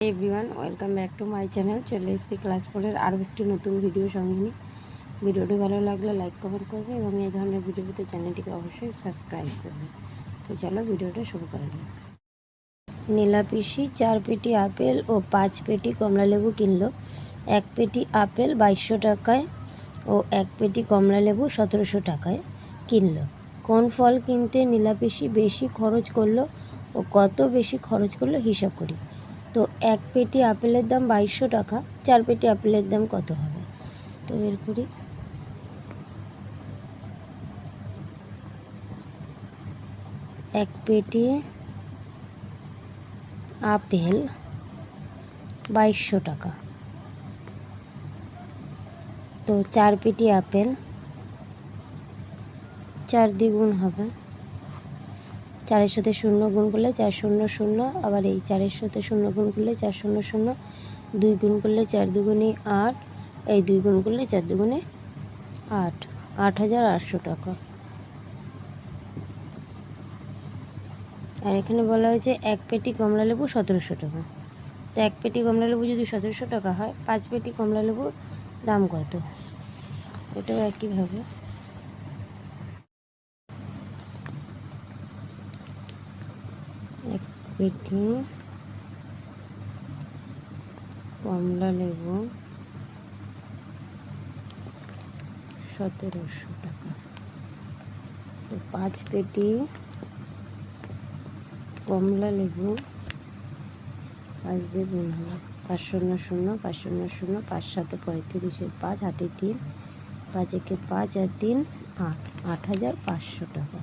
Everyone welcome back to my channel চলে এসেছি class ফোরের আরও একটি নতুন ভিডিও সঙ্গে নিয়ে। ভিডিওটি ভালো লাগলে লাইক কমেন্ট করবে এবং এই ধরনের ভিডিও পেতে চ্যানেলটিকে অবশ্যই সাবস্ক্রাইব করবে। তো চলো ভিডিওটা শুরু করা যাক। নীলা পিসি চার পেটি আপেল ও পাঁচ পেটি কমলালেবু কিনলো। এক পেটি আপেল বাইশশো টাকায় ও এক পেটি কমলালেবু সতেরোশো টাকায় কিনলো। কোন ফল কিনতে নীলা পিসি বেশি খরচ করল ও কত বেশি খরচ করল হিসাব করি। তো এক পেটি আপেলের দাম বাইশশো টাকা, চার পেটি আপেলের দাম কত হবে? তো বের করি। এক পেটি আপেল বাইশশো টাকা। তো চার পেটি আপেল, চার দ্বিগুণ হবে। চারের সাথে শূন্য গুণ করলে চার শূন্য শূন্য, আবার এই চারের সাথে শূন্য গুণ করলে চার শূন্য শূন্য, দুই গুণ করলে চার দুগুণে আট, এই দুই গুণ করলে চার দুগুণে আট আট হাজার আটশো টাকা। আর এখানে বলা হয়েছে এক পেটি কমলা লেবু সতেরোশো টাকা। তো এক পেটি কমলা লেবু যদি সতেরোশো টাকা হয়, পাঁচ পেটি কমলা লেবুর দাম কত? এটাও একইভাবে। পেটি কমলা লেবু, সতেরোশো টাকা। তো পাঁচ পেটি কমলা লেবু, পাঁচ দিয়ে পাঁচ শূন্য শূন্য, পাঁচ শূন্য শূন্য, পাঁচ সাথে পঁয়ত্রিশের পাঁচ, হাতে তিন, পাঁচ একে পাঁচ আর তিন, আট। আট হাজার পাঁচশো টাকা।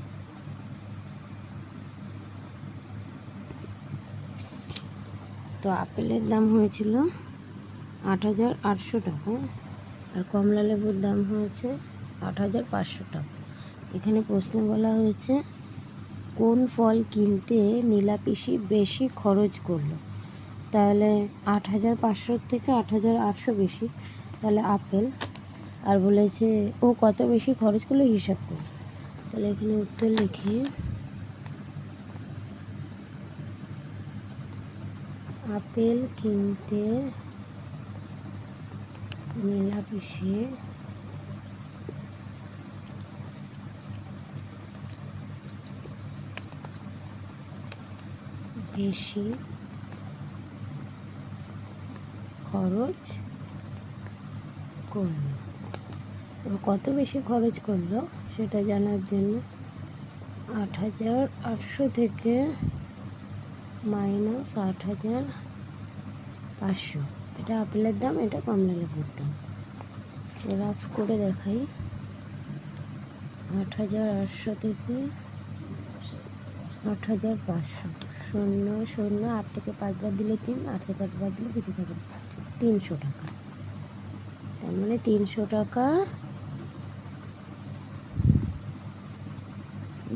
তো আপেলের দাম হয়েছিল আট হাজার আটশো টাকা, আর কমলা লেবুর দাম হয়েছে আট হাজার পাঁচশো টাকা। এখানে প্রশ্ন বলা হয়েছে, কোন ফল কিনতে নীলা পিসি বেশি খরচ করল? তাহলে আট হাজার পাঁচশোর থেকে আট হাজার আটশো বেশি, তাহলে আপেল। আর বলেছে, ও কত বেশি খরচ করল হিসাব করে। তাহলে এখানে উত্তর লিখি আপেল কিনতে নীলা পিসি বেশি খরচ করল। কত বেশি খরচ করল সেটা জানার জন্য আট হাজার আটশো থেকে মাইনাস আট হাজার পাঁচশো। এটা আপেলের দাম, এটা কমলা লেবুর দাম রাফ করে দেখাই। আট হাজার আটশো থেকে আট হাজার পাঁচশো। শূন্য শূন্য, আট থেকে পাঁচবার দিলে তিন, আট থেকে আটবার দিলে কিছু থাকে। তিনশো টাকা। তার মানে তিনশো টাকা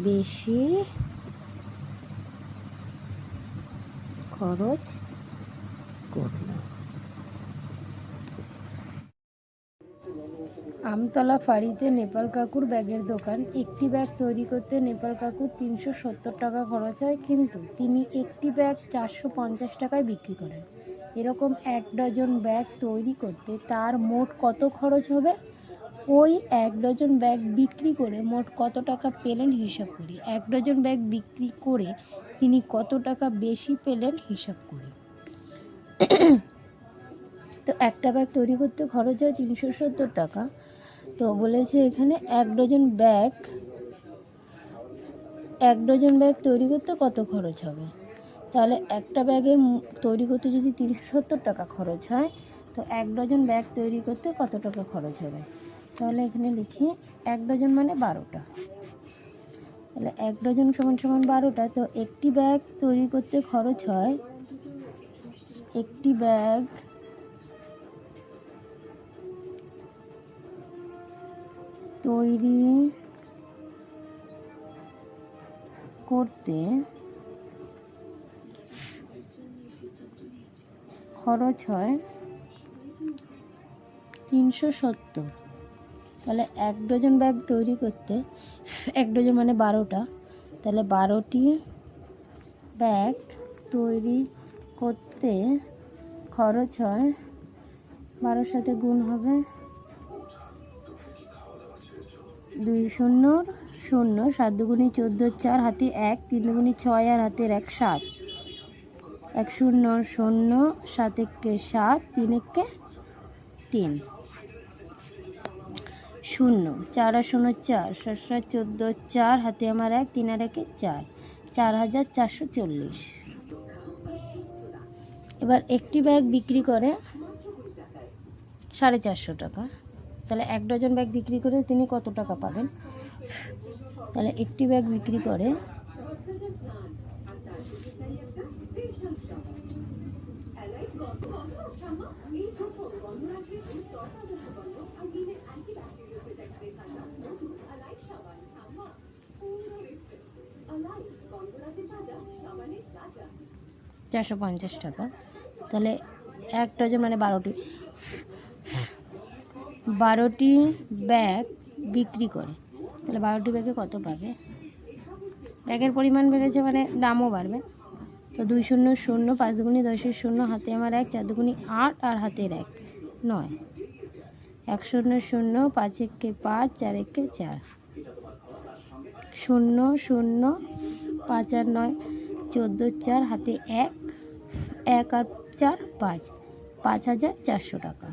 বেশি খরচ আমতলা ফাঁড়িতে নেপাল কাকুর ব্যাগের দোকান। একটি ব্যাগ তৈরি করতে নেপাল কাকুর তিনশো সত্তর টাকা খরচ হয়, কিন্তু তিনি একটি ব্যাগ চারশো পঞ্চাশ টাকায় বিক্রি করেন। এরকম এক ডজন ব্যাগ তৈরি করতে তার মোট কত খরচ হবে? ওই এক ডজন ব্যাগ বিক্রি করে মোট কত টাকা পেলেন হিসাব করি। এক ডজন ব্যাগ বিক্রি করে তিনি কত টাকা বেশি পেলেন হিসাব করি। তো একটা ব্যাগ তৈরি করতে খরচ হয় তিনশো সত্তর টাকা। তো বলেছে এখানে এক ডজন ব্যাগ, এক ডজন ব্যাগ তৈরি করতে কত খরচ হবে? তাহলে একটা ব্যাগের তৈরি করতে যদি তিনশো সত্তর টাকা খরচ হয়, তো এক ডজন ব্যাগ তৈরি করতে কত টাকা খরচ হবে? তাহলে এখানে লিখি এক ডজন মানে বারোটা। তাহলে এক ডজন সমান সমান বারোটা, তো একটি ব্যাগ তৈরি করতে খরচ হয় একটি ব্যাগ তৈরি করতে খরচ হয় তিনশো সত্তর। তাহলে এক ডজন ব্যাগ তৈরি করতে, এক ডজন মানে বারোটা, তাহলে বারোটি ব্যাগ তৈরি করতে খরচ হয় বারোর সাথে গুণ হবে দুই শূন্য শূন্য, সাত দুগুণি চোদ্দ চার, হাতে এক, তিন দুগুণি ছয় আর হাতের এক সাত। এক শূন্য শূন্য, সাত একে সাত, তিন একে তিন। শূন্য, চার আর শূন্য চার সাত সাত চোদ্দ চার, হাতে আমার এক, তিন আর একে চার চার হাজার চারশো চল্লিশ। এবার একটি ব্যাগ বিক্রি করে সাড়ে চারশো টাকা। তাহলে এক ডজন ব্যাগ বিক্রি করে তিনি কত টাকা পাবেন? তাহলে একটি ব্যাগ বিক্রি করে চারশো পঞ্চাশ টাকা। তাহলে এক ডজন মানে বারোটি বারোটি ব্যাগ বিক্রি করে। তাহলে বারোটি ব্যাগে কত পাবে? ব্যাগের পরিমাণ বেড়েছে মানে দামও বাড়বে। তো দুই শূন্য শূন্য, পাঁচ গুণি দশের শূন্য হাতে আমার এক, চার দুগুণি আট আর হাতের এক, নয়। এক শূন্য শূন্য, পাঁচ একে পাঁচ, চার একে চার। শূন্য শূন্য, পাঁচ আর নয়, চোদ্দ চার, হাতে এক এক আর চার পাঁচ পাঁচ হাজার চারশো টাকা।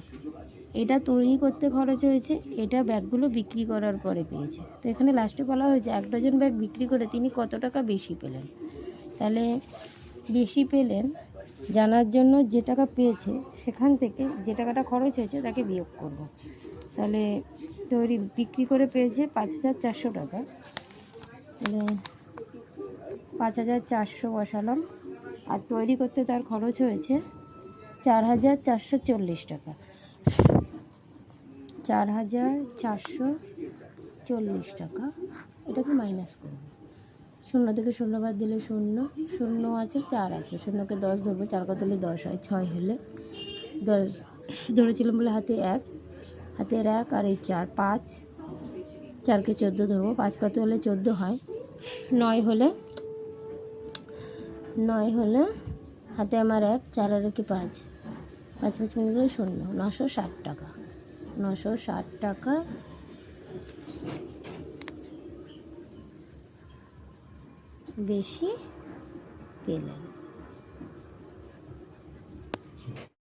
এটা তৈরি করতে খরচ হয়েছে, এটা ব্যাগগুলো বিক্রি করার পরে পেয়েছে। তো এখানে লাস্টে বলা হয়েছে, এক ডজন ব্যাগ বিক্রি করে তিনি কত টাকা বেশি পেলেন? তাহলে বেশি পেলেন জানার জন্য যে টাকা পেয়েছে, সেখান থেকে যে টাকাটা খরচ হয়েছে তাকে বিয়োগ করব। তাহলে তৈরি, বিক্রি করে পেয়েছে পাঁচ হাজার চারশো টাকা। তাহলে পাঁচ হাজার চারশো বসালাম। আর তৈরি করতে তার খরচ হয়েছে চার হাজার চারশো চল্লিশ টাকা। চার হাজার চারশো চল্লিশ টাকা। এটাকে মাইনাস করব? শূন্য থেকে শূন্য বাদ দিলে শূন্য শূন্য আছে, চার আছে। শূন্যকে দশ ধরবো, চার কত হলে দশ হয়? ছয় হলে দশ। ধরেছিলাম বলে হাতে এক হাতের এক আর এই চার, পাঁচ। চারকে চোদ্দ ধরবো, পাঁচ কত হলে চোদ্দ হয়? নয় হলে নয় হলে হাতে আমার এক চার আর কি পাঁচ? পাঁচ পাঁচ মিনিট হলে শূন্য। নশো ষাট টাকা। নশো ষাট টাকা। বেশি পেলেন।